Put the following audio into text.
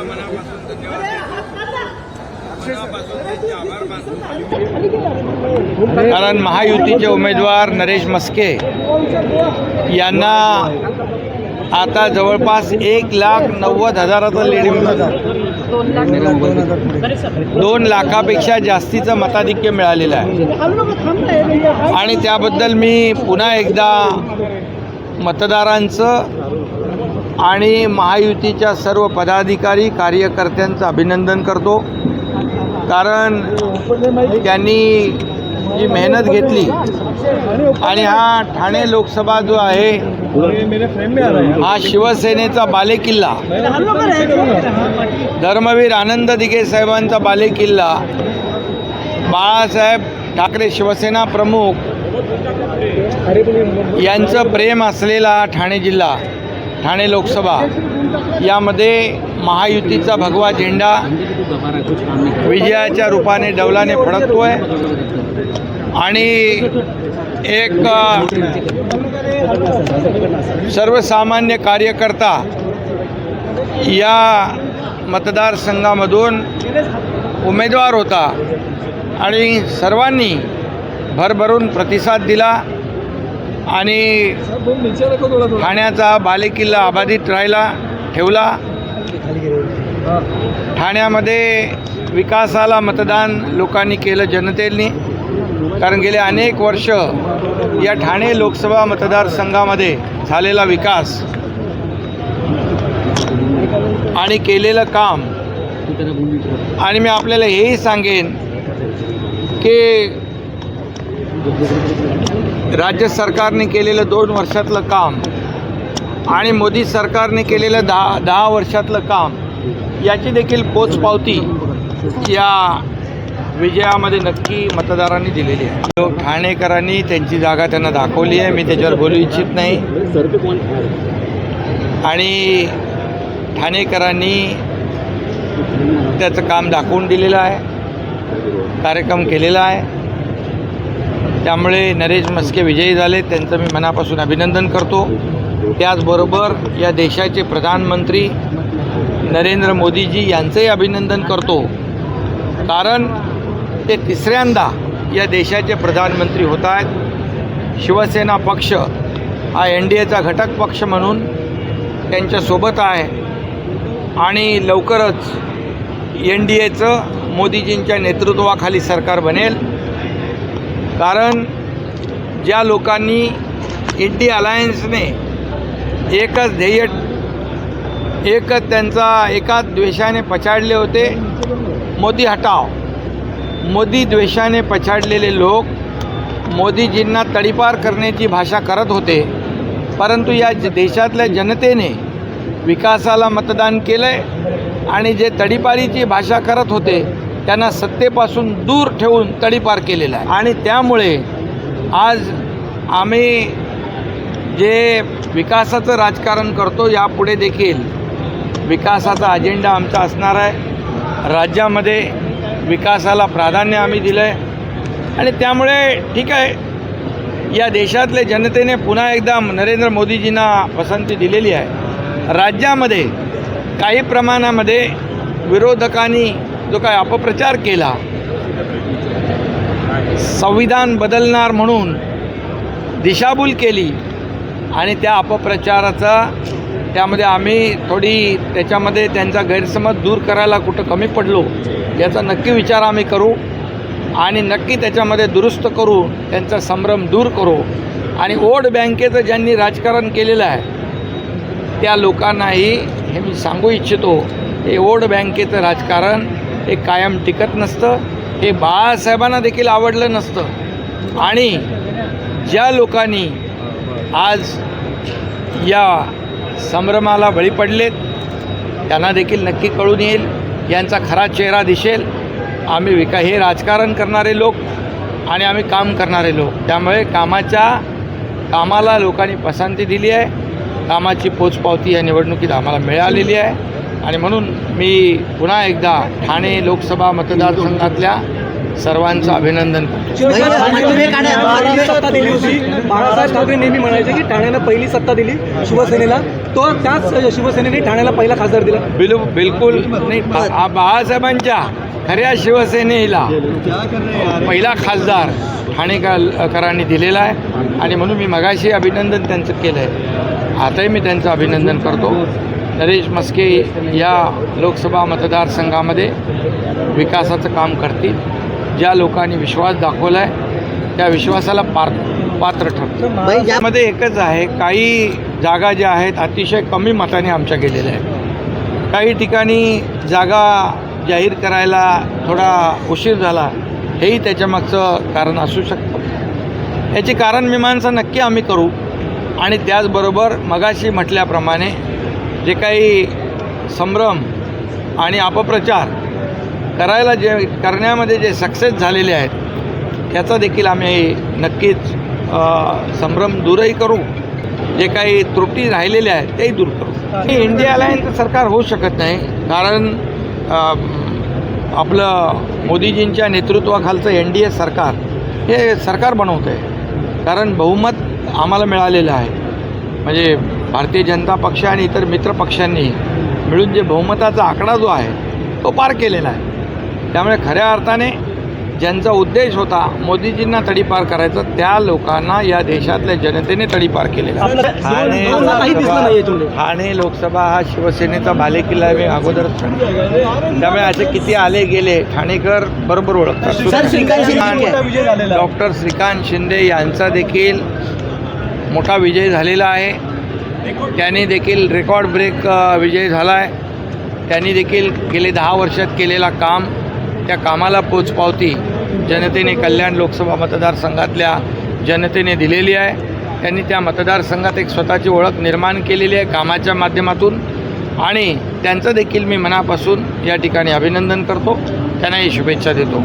त्यांना मनापासून धन्यवाद. मनापासून त्यांचे आभार मानतो. कारण महायुतीचे उमेदवार नरेश मस्के यांना आता जवळपास एक लाख नव्वद हजाराचं लीड मिळतं दोन लाखापेक्षा जास्तीचं मताधिक्य मिळालेलं आहे. आणि त्याबद्दल मी पुन्हा एकदा मतदारांचं आणि महायुतीच्या सर्व पदाधिकारी कार्यकर्त्यांचं अभिनंदन करतो. कारण त्यांनी जी मेहनत घेतली आणि हा ठाणे लोकसभा जो आहे हा शिवसेनेचा बालेकिल्ला. धर्मवीर आनंद दिघे साहेबांचा बालेकिल्ला. बाळासाहेब ठाकरे शिवसेना प्रमुख यांचं प्रेम असलेला ठाणे जिल्हा. ठाणे लोकसभा. यामध्ये महायुतीचा भगवा झेंडा विजयाच्या रूपाने डौलाने आहे आणि एक सर्वसामान्य कार्यकर्ता या मतदारसंघामधून उमेदवार होता. आणि सर्वांनी भरभरून प्रतिसाद दिला. आणि ठाण्याचा बालेकिल्ला अबाधित राहिला ठेवला. ठाण्यामध्ये विकासाला मतदान लोकांनी केलं जनतेनी. कारण गेले अनेक वर्ष या ठाणे लोकसभा मतदारसंघामध्ये झालेला विकास आणि केलेलं काम. आणि मी आपल्याला हेही सांगेन की राज्य सरकारने केलेलं दोन वर्षातलं काम आणि मोदी सरकारने केलेलं दहा दहा वर्षातलं काम याची देखील पोचपावती या विजयामध्ये नक्की मतदारांनी दिलेली आहे. ठाणेकरांनी त्यांची जागा त्यांना दाखवली आहे. मी त्याच्यावर बोलू इच्छित नाही. आणि ठाणेकरांनी त्याचं काम दाखवून दिलेलं आहे. कार्यक्रम केलेला आहे. त्यामुळे नरेश मस्के विजयी झाले. त्यांचं मी मनापासून अभिनंदन करतो. त्याचबरोबर या देशाचे प्रधानमंत्री नरेंद्र मोदीजी यांचंही अभिनंदन करतो. कारण ते तिसऱ्यांदा या देशाचे प्रधानमंत्री होत आहेत. शिवसेना पक्ष हा एन डी एचा घटक पक्ष म्हणून त्यांच्यासोबत आहे. आणि लवकरच एन डी एचं मोदीजींच्या नेतृत्वाखाली सरकार बनेल. कारण ज्या लोकांनी इंडी अलायन्सने एकच ध्येय एकच त्यांचा एकाच द्वेषाने पछाडले होते मोदी हटाव. मोदी द्वेषाने पछाडलेले लोक मोदीजींना तडीपार करण्याची भाषा करत होते परंतु या ज- देशातल्या जनतेने विकासाला मतदान केलं आहे आणि जे तडीपारीची भाषा करत होते त्यांना सत्तेपासून दूर ठेवून तडीपार केलेला आहे. आणि त्यामुळे आज आम्ही जे विकासाचं राजकारण करतो यापुढे देखील विकासाचा अजेंडा आमचा असणार आहे. राज्यामध्ये विकासाला प्राधान्य आम्ही दिलं आहे आणि त्यामुळे ठीक आहे या देशातल्या जनतेने पुन्हा एकदा नरेंद्र मोदीजींना पसंती दिलेली आहे. राज्यामध्ये काही प्रमाणामध्ये विरोधकांनी जो काय अपप्रचार केला संविधान बदलणार म्हणून दिशाभूल केली आणि त्या अपप्रचाराचा त्यामध्ये आम्ही थोडी त्याच्यामध्ये त्यांचा गैरसमज दूर करायला कुठं कमी पडलो याचा नक्की विचार आम्ही करू आणि नक्की त्याच्यामध्ये दुरुस्त करू त्यांचा संभ्रम दूर करू. आणि वोट बँकेचं ज्यांनी राजकारण केलेलं आहे त्या लोकांनाही हे मी सांगू इच्छितो हे वोट बँकेचं राजकारण हे कायम टिकत नसतं. हे बाळासाहेबांना देखील आवडलं नसतं. आणि ज्या लोकांनी आज या संभ्रमाला बळी पडलेत त्यांना देखील नक्की कळून येईल. यांचा खरा चेहरा दिसेल. आम्ही विका हे राजकारण करणारे लोक आणि आम्ही काम करणारे लोक. त्यामुळे कामाच्या कामाला लोकांनी पसंती दिली आहे. कामाची पोचपावती या निवडणुकीत आम्हाला मिळालेली आहे. आणि म्हणून मी पुन्हा एकदा ठाणे लोकसभा मतदारसंघातल्या सर्वांचं अभिनंदन करतो. पहिली सत्ता दिली होती. बाळासाहेब ठाकरे नेहमी म्हणायचे की ठाण्याला पहिली सत्ता दिली शिवसेनेला. तो त्याच शिवसेनेने ठाण्याला पहिला खासदार दिला. बिल बिलकुल. नाही बाळासाहेबांच्या खऱ्या शिवसेनेला पहिला खासदार ठाणेकरांनी दिलेला आहे. आणि म्हणून मी मगाशी अभिनंदन त्यांचं केलं आहे आताही मी त्यांचं अभिनंदन करतो. नरेश मस्के या लोकसभा मतदारसंघामध्ये विकासाचं काम करतील. ज्या लोकांनी विश्वास दाखवला आहे त्या विश्वासाला पार पात्र ठरतं यामध्ये एकच आहे काही जागा ज्या आहेत अतिशय कमी मताने आमच्या गेलेल्या आहेत. काही ठिकाणी जागा जाहीर करायला थोडा उशीर झाला हेही त्याच्यामागचं कारण असू शकतं. याची कारण मीमांसा नक्की आम्ही करू. आणि त्याचबरोबर मगाशी म्हटल्याप्रमाणे जे काही संभ्रम आणि अपप्रचार करायला जे करण्यामध्ये जे सक्सेस झालेले आहेत त्याचा देखील आम्ही नक्कीच संभ्रम दूरही करू. जे काही त्रुटी राहिलेल्या आहेत तेही दूर करू. हे इंडिया अलायन्स सरकार होऊ शकत नाही कारण आपलं मोदीजींच्या नेतृत्वाखालचं एन डी ए सरकार हे सरकार बनवतं आहे कारण बहुमत आम्हाला मिळालेलं आहे. म्हणजे भारतीय जनता पक्ष आणि इतर मित्र पक्षांनी मिळून जे बहुमताचा आकडा जो आहे तो पार केलेला आहे त्यामुळे खऱ्या अर्थाने ज्यांचा उद्देश होता मोदीजींना तडीपार करायचा त्या लोकांना या देशातल्या जनतेने तडीपार केलेला आहे. ठाणे ठाणे लोकसभा हा शिवसेनेचा बालेकिल्ला आहे मी अगोदरच त्यामुळे असे किती आले गेले ठाणेकर बरोबर ओळखतात. डॉक्टर श्रीकांत शिंदे यांचा देखील मोठा विजय झालेला आहे त्यांनी देखील रेकॉर्ड ब्रेक विजय झाला आहे त्यांनी देखील गेले दहा वर्षात केलेला काम त्या कामाला पोचपावती जनतेने कल्याण लोकसभा मतदारसंघातल्या जनतेने दिलेली आहे. त्यांनी त्या मतदारसंघात एक स्वतःची ओळख निर्माण केलेली आहे कामाच्या माध्यमातून. आणि त्यांचं देखील मी मनापासून या ठिकाणी अभिनंदन करतो. त्यांनाही शुभेच्छा देतो.